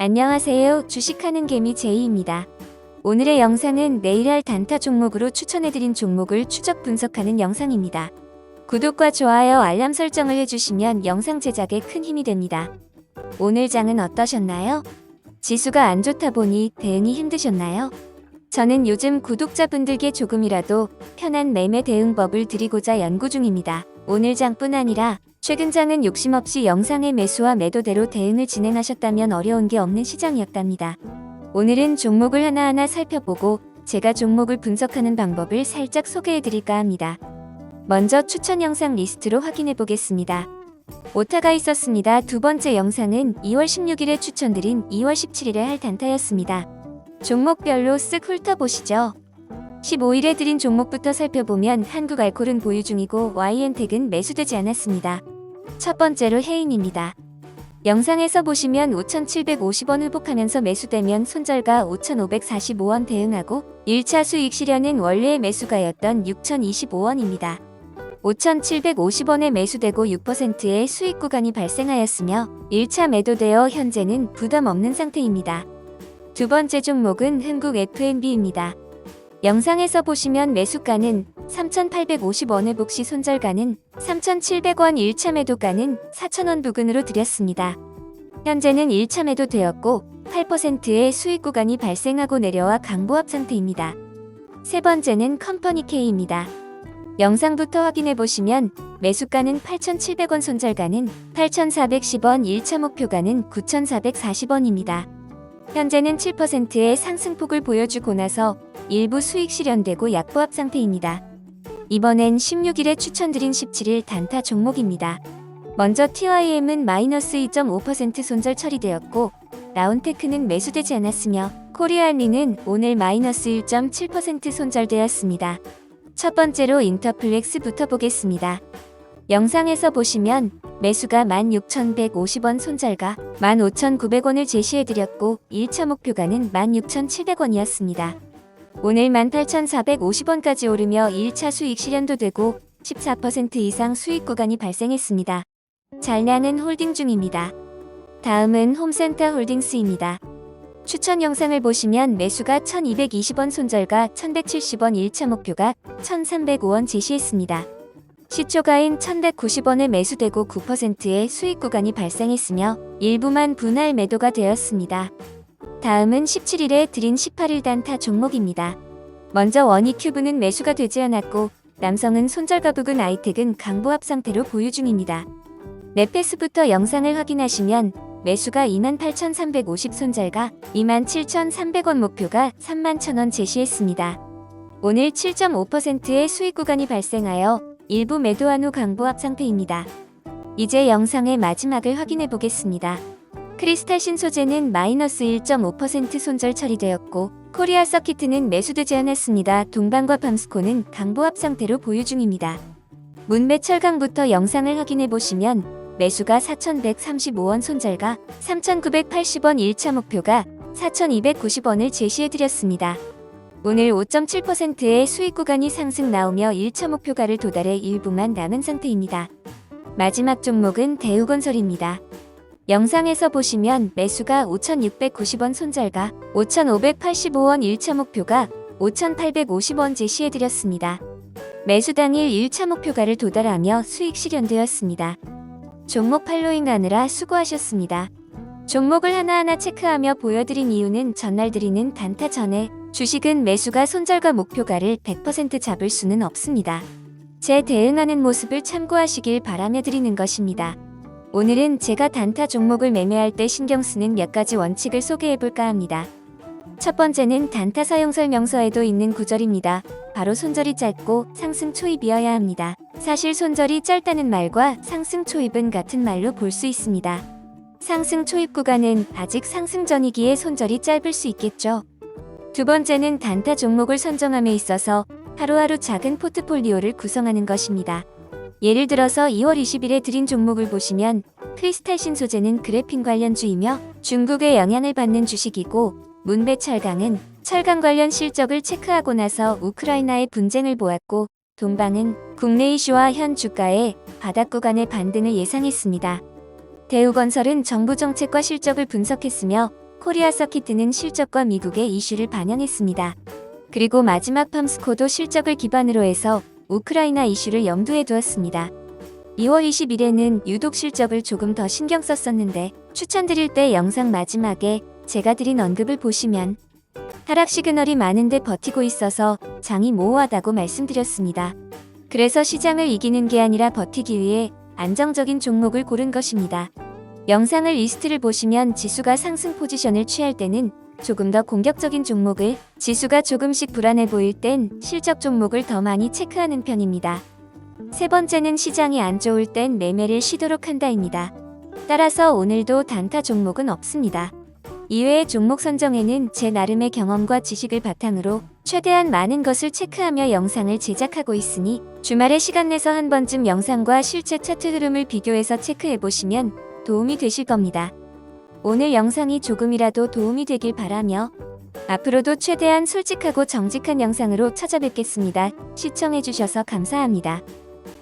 안녕하세요. 주식하는 개미 제이입니다. 오늘의 영상은 내일 할 단타 종목으로 추천해드린 종목을 추적 분석하는 영상입니다. 구독과 좋아요, 알람 설정을 해주시면 영상 제작에 큰 힘이 됩니다. 오늘 장은 어떠셨나요? 지수가 안 좋다 보니 대응이 힘드셨나요? 저는 요즘 구독자분들께 조금이라도 편한 매매 대응법을 드리고자 연구 중입니다. 오늘 장뿐 아니라 최근 장은 욕심 없이 영상의 매수와 매도대로 대응을 진행하셨다면 어려운 게 없는 시장이었답니다. 오늘은 종목을 하나하나 살펴보고 제가 종목을 분석하는 방법을 살짝 소개해 드릴까 합니다. 먼저 추천 영상 리스트로 확인해 보겠습니다. 오타가 있었습니다. 두 번째 영상은 2월 16일에 추천드린 2월 17일에 할 단타였습니다. 종목별로 쓱 훑어보시죠. 15일에 드린 종목부터 살펴보면 한국 알콜은 보유 중이고 YN텍은 매수되지 않았습니다. 첫 번째로 해인입니다. 영상에서 보시면 5,750원 회복하면서 매수되면 손절가 5,545원 대응하고 1차 수익 실현은 원래의 매수가였던 6,025원입니다. 5,750원에 매수되고 6%의 수익 구간이 발생하였으며 1차 매도되어 현재는 부담 없는 상태입니다. 두 번째 종목은 흥국 F&B입니다. 영상에서 보시면 매수가는 3,850원 회복 시 손절가는 3,700원 1차 매도가는 4,000원 부근으로 드렸습니다. 현재는 1차 매도 되었고 8%의 수익 구간이 발생하고 내려와 강보합 상태입니다. 세 번째는 컴퍼니 K입니다. 영상부터 확인해 보시면 매수가는 8,700원 손절가는 8,410원 1차 목표가는 9,440원입니다. 현재는 7%의 상승폭을 보여주고 나서 일부 수익 실현되고 약보합 상태입니다. 이번엔 16일에 추천드린 17일 단타 종목입니다. 먼저 TYM은 마이너스 2.5% 손절 처리되었고 라운테크는 매수되지 않았으며 코리알리는 오늘 마이너스 1.7% 손절되었습니다. 첫 번째로 인터플렉스부터 보겠습니다. 영상에서 보시면 매수가 16,150원 손절가 15,900원을 제시해드렸고 1차 목표가는 16,700원이었습니다. 오늘 18,450원까지 오르며 1차 수익 실현도 되고 14% 이상 수익 구간이 발생했습니다. 잘 나는 홀딩 중입니다. 다음은 홈센터 홀딩스입니다. 추천 영상을 보시면 매수가 1220원 손절가 1170원 1차 목표가 1305원 제시했습니다. 시초가인 1190원에 매수되고 9%의 수익 구간이 발생했으며 일부만 분할 매도가 되었습니다. 다음은 17일에 드린 18일 단타 종목입니다. 먼저 원이 큐브는 매수가 되지 않았고 남성은 손절가 부근 아이텍은 강보합 상태로 보유 중입니다. 넷패스부터 영상을 확인하시면 매수가 28,350 손절가 27,300원 목표가 31,000원 제시했습니다. 오늘 7.5%의 수익 구간이 발생하여 일부 매도한 후 강보합 상태입니다. 이제 영상의 마지막을 확인해 보겠습니다. 크리스탈 신 소재는 마이너스 1.5% 손절 처리되었고 코리아 서키트는 매수되지 않았습니다. 동방과 밤스코는 강보합 상태로 보유 중입니다. 문배 철강부터 영상을 확인해 보시면 매수가 4,135원 손절가 3,980원 1차 목표가 4,290원을 제시해 드렸습니다. 오늘 5.7%의 수익 구간이 상승 나오며 1차 목표가를 도달해 일부만 남은 상태입니다. 마지막 종목은 대우건설입니다. 영상에서 보시면 매수가 5,690원 손절가 5,585원 1차 목표가 5,850원 제시해드렸습니다. 매수 당일 1차 목표가를 도달하며 수익 실현되었습니다. 종목 팔로잉 하느라 수고하셨습니다. 종목을 하나하나 체크하며 보여드린 이유는 전날 드리는 단타 전에 주식은 매수가 손절가 목표가를 100% 잡을 수는 없습니다. 제 대응하는 모습을 참고하시길 바라며 드리는 것입니다. 오늘은 제가 단타 종목을 매매할 때 신경 쓰는 몇 가지 원칙을 소개해 볼까 합니다. 첫 번째는 단타 사용 설명서에도 있는 구절입니다. 바로 손절이 짧고 상승 초입이어야 합니다. 사실 손절이 짧다는 말과 상승 초입은 같은 말로 볼 수 있습니다. 상승 초입 구간은 아직 상승 전이기에 손절이 짧을 수 있겠죠. 두 번째는 단타 종목을 선정함에 있어서 하루하루 작은 포트폴리오를 구성하는 것입니다. 예를 들어서 2월 20일에 드린 종목을 보시면 크리스탈 신 소재는 그래핀 관련 주이며 중국의 영향을 받는 주식이고 문배 철강은 철강 관련 실적을 체크하고 나서 우크라이나의 분쟁을 보았고 동방은 국내 이슈와 현 주가의 바닥 구간의 반등을 예상했습니다. 대우건설은 정부 정책과 실적을 분석했으며 코리아 서키트는 실적과 미국의 이슈를 반영했습니다. 그리고 마지막 팜스코도 실적을 기반으로 해서 우크라이나 이슈를 염두에 두었습니다. 2월 20일에는 유독 실적을 조금 더 신경 썼었는데 추천드릴 때 영상 마지막에 제가 드린 언급을 보시면 하락 시그널이 많은데 버티고 있어서 장이 모호하다고 말씀드렸습니다. 그래서 시장을 이기는 게 아니라 버티기 위해 안정적인 종목을 고른 것입니다. 영상을 리스트를 보시면 지수가 상승 포지션을 취할 때는 조금 더 공격적인 종목을, 지수가 조금씩 불안해 보일 땐 실적 종목을 더 많이 체크하는 편입니다. 세 번째는 시장이 안 좋을 땐 매매를 쉬도록 한다입니다. 따라서 오늘도 단타 종목은 없습니다. 이외의 종목 선정에는 제 나름의 경험과 지식을 바탕으로 최대한 많은 것을 체크하며 영상을 제작하고 있으니 주말에 시간 내서 한 번쯤 영상과 실제 차트 흐름을 비교해서 체크해 보시면 도움이 되실 겁니다. 오늘 영상이 조금이라도 도움이 되길 바라며 앞으로도 최대한 솔직하고 정직한 영상으로 찾아뵙겠습니다. 시청해 주셔서 감사합니다.